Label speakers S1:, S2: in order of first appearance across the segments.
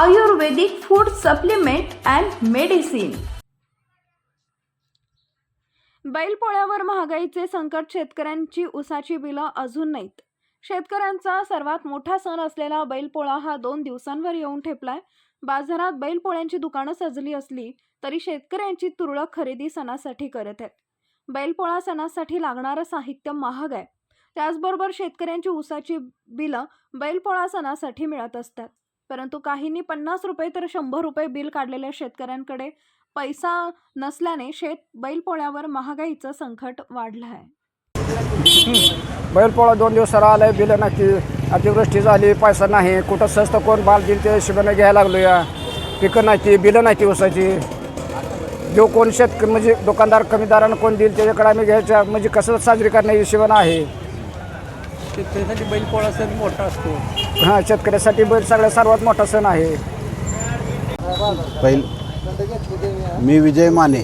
S1: Ayurvedic food supplement and medicine
S2: बैलपोळ्यावर महागाईचे संकट शेतकऱ्यांची उसाची बिलं अजून नाहीत. शेतकऱ्यांचा सर्वात मोठा सण असलेला बैलपोळा हा दोन दिवसांवर येऊन ठेपलाय. बाजारात बैलपोळ्यांची दुकानं सजली असली तरी शेतकऱ्यांची तुरळक खरेदी सणासाठी करत आहेत. बैलपोळा सणासाठी लागणारं साहित्य महाग आहे. त्याचबरोबर शेतकऱ्यांची उसाची बिलं बैलपोळा सणासाठी मिळत असतात. परंतु काहींनी पन्नास रुपये तर शंभर रुपये बिल काढलेल्या शेतकऱ्यांकडे. पैसा नसल्याने शेत बैलपोळ्यावर महागाईचं संकट वाढलं आहे.
S3: बैलपोळा दोन दिवसाला आलाय बिलं नाही अतिवृष्टी झाली पैसा नाही. कुठं स्वस्त कोण बाल दिल ते हिशोबाने घ्यायला लागलो या पिकं नाही ती बिलं नाही ती उसाची. जो कोण शेतक म्हणजे दुकानदार कमीदारानं कोण देईल त्याच्याकडे आम्ही घ्यायच्या म्हणजे कसं साजरी करण्याची हिशोबानं आहे.
S4: शेतकऱ्यासाठी बैलपोळा सण मोठा असतो.
S3: हां शेतकऱ्यासाठी बैल सगळ्यात सर्वात मोठा सण आहे.
S5: पहिल मी विजय माने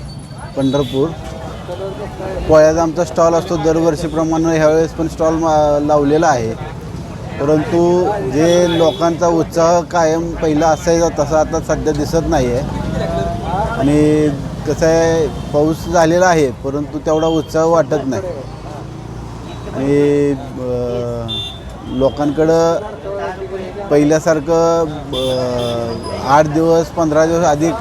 S5: पंढरपूर. पोळ्याचा आमचा स्टॉल असतो दरवर्षीप्रमाणे ह्यावेळेस पण स्टॉल मा- लावलेला आहे. परंतु जे लोकांचा उत्साह कायम पहिला असायचा तसा आता सध्या दिसत नाही आहे आणि कसं आहे पाऊस झालेला आहे परंतु तेवढा उत्साह वाटत नाही. आणि लोकांकडं पहिल्यासारखं आठ दिवस पंधरा दिवस अधिक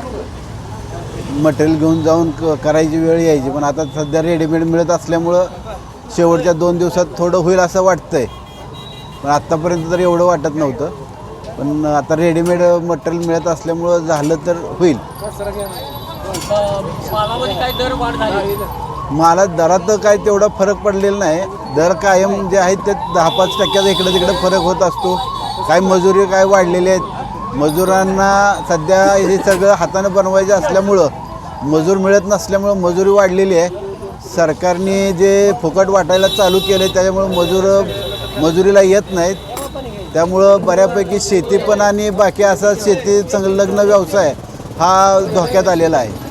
S5: मटेरियल घेऊन जाऊन क करायची वेळ यायची. पण आता सध्या रेडीमेड मिळत असल्यामुळं शेवटच्या दोन दिवसात थोडं होईल असं वाटतंय. पण आत्तापर्यंत तर एवढं वाटत नव्हतं. पण आता रेडीमेड मटेरियल मिळत असल्यामुळं झालं तर होईल. मला दरात काय तेवढा फरक पडलेला नाही. दर कायम जे आहेत ते दहा पाच टक्क्याचा इकडं तिकडे फरक होत असतो. काय मजुरी काय वाढलेले आहेत. मजुरांना सध्या हे सगळं हातानं बनवायचे असल्यामुळं मजूर मिळत नसल्यामुळं मजुरी वाढलेली आहे. सरकारने जे फुकट वाटायला चालू केलं त्याच्यामुळं मजूर मजुरीला येत नाहीत. त्यामुळं बऱ्यापैकी शेती पण आणि बाकी असा शेती संलग्न व्यवसाय हा धोक्यात आलेला आहे.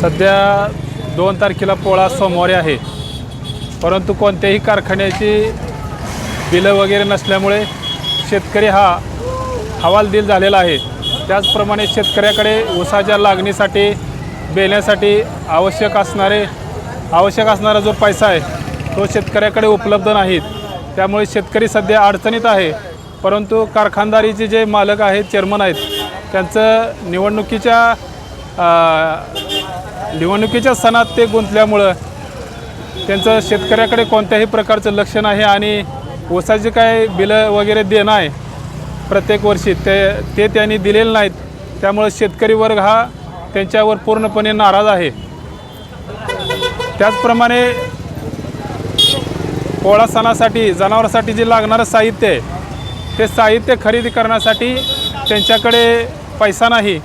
S6: सध्या दोन तारखेला पोळा सोमवारी आहे. परंतु कोणत्याही कारखान्याची बिलं वगैरे नसल्यामुळे शेतकरी हा हवालदिल झालेला आहे. त्याचप्रमाणे शेतकऱ्याकडे ऊसाच्या लागणीसाठी बेण्यासाठी आवश्यक असणारे आवश्यक असणारा जो पैसा आहे तो शेतकऱ्याकडे उपलब्ध नाहीत. त्यामुळे शेतकरी सध्या अडचणीत आहे. परंतु कारखानदारीचे जे मालक आहेत चेअरमन आहेत त्यांचं निवडणुकीच्या निवडणुकीच्या सणात ते गुंतल्यामुळं त्यांचं शेतकऱ्याकडे कोणत्याही प्रकारचं लक्ष नाही आणि ऊसाचे काय बिलं वगैरे देणं आहे प्रत्येक वर्षी ते ते त्यांनी दिलेले नाहीत. त्यामुळं शेतकरी वर्ग हा त्यांच्यावर पूर्णपणे नाराज आहे. त्याचप्रमाणे पोळा सणासाठी जनावरांसाठी जे लागणारं साहित्य आहे ते साहित्य खरेदी करण्यासाठी त्यांच्याकडे पैसा नाही.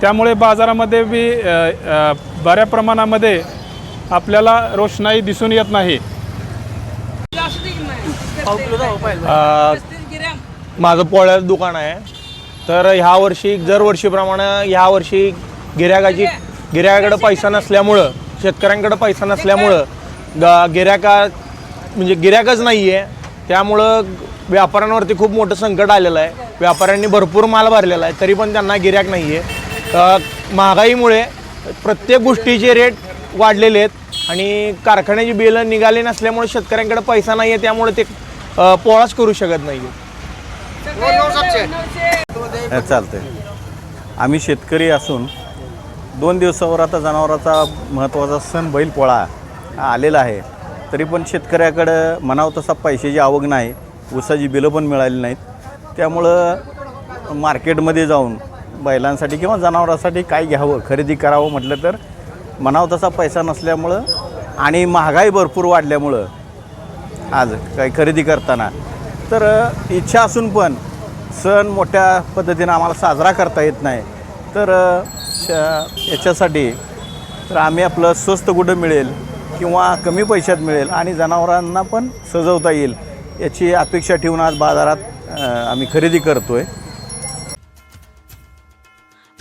S6: त्यामुळे बाजारामध्ये बी बऱ्या प्रमाणामध्ये आपल्याला रोषणाई दिसून येत नाही.
S7: माझं पोळ्याचं दुकान आहे. तर ह्या वर्षी दरवर्षीप्रमाणे ह्या वर्षी गिऱ्हाईकाची गिऱ्हाईकाकडं पैसा नसल्यामुळं शेतकऱ्यांकडं पैसा नसल्यामुळं ग गिऱ्हाका म्हणजे गिऱ्हाईकच नाही आहे त्यामुळं व्यापाऱ्यांवरती खूप मोठं संकट आलेलं आहे. व्यापाऱ्यांनी भरपूर माल भरलेला आहे. तरी पण त्यांना गिऱ्हाक नाही आहे महागाईमुळे प्रत्येक गोष्टीचे रेट वाढलेले आहेत आणि कारखान्याची बिलं निघाली नसल्यामुळे शेतकऱ्यांकडे पैसा नाही आहे त्यामुळे ते पोळाच करू शकत नाही
S8: चालतंय. आम्ही शेतकरी असून दोन दिवसावर आता जनावराचा महत्त्वाचा सण बैलपोळा पोळा आलेला आहे. तरी पण शेतकऱ्याकडं म्हणावं तसा पैशाची आवक नाही ऊसाची बिलं पण मिळाली नाहीत. त्यामुळं मार्केटमध्ये जाऊन बैलांसाठी किंवा जनावरांसाठी काय घ्यावं खरेदी करावं म्हटलं तर म्हणावं तसा पैसा नसल्यामुळं आणि महागाई भरपूर वाढल्यामुळं आज काही खरेदी करताना. तर इच्छा असून पण सण मोठ्या पद्धतीनं आम्हाला साजरा करता येत नाही. तर श- याच्यासाठी तर आम्ही आपलं स्वस्त कुठं मिळेल किंवा कमी पैशात मिळेल आणि जनावरांना पण सजवता येईल याची अपेक्षा ठेवून आज बाजारात आम्ही खरेदी करतो आहे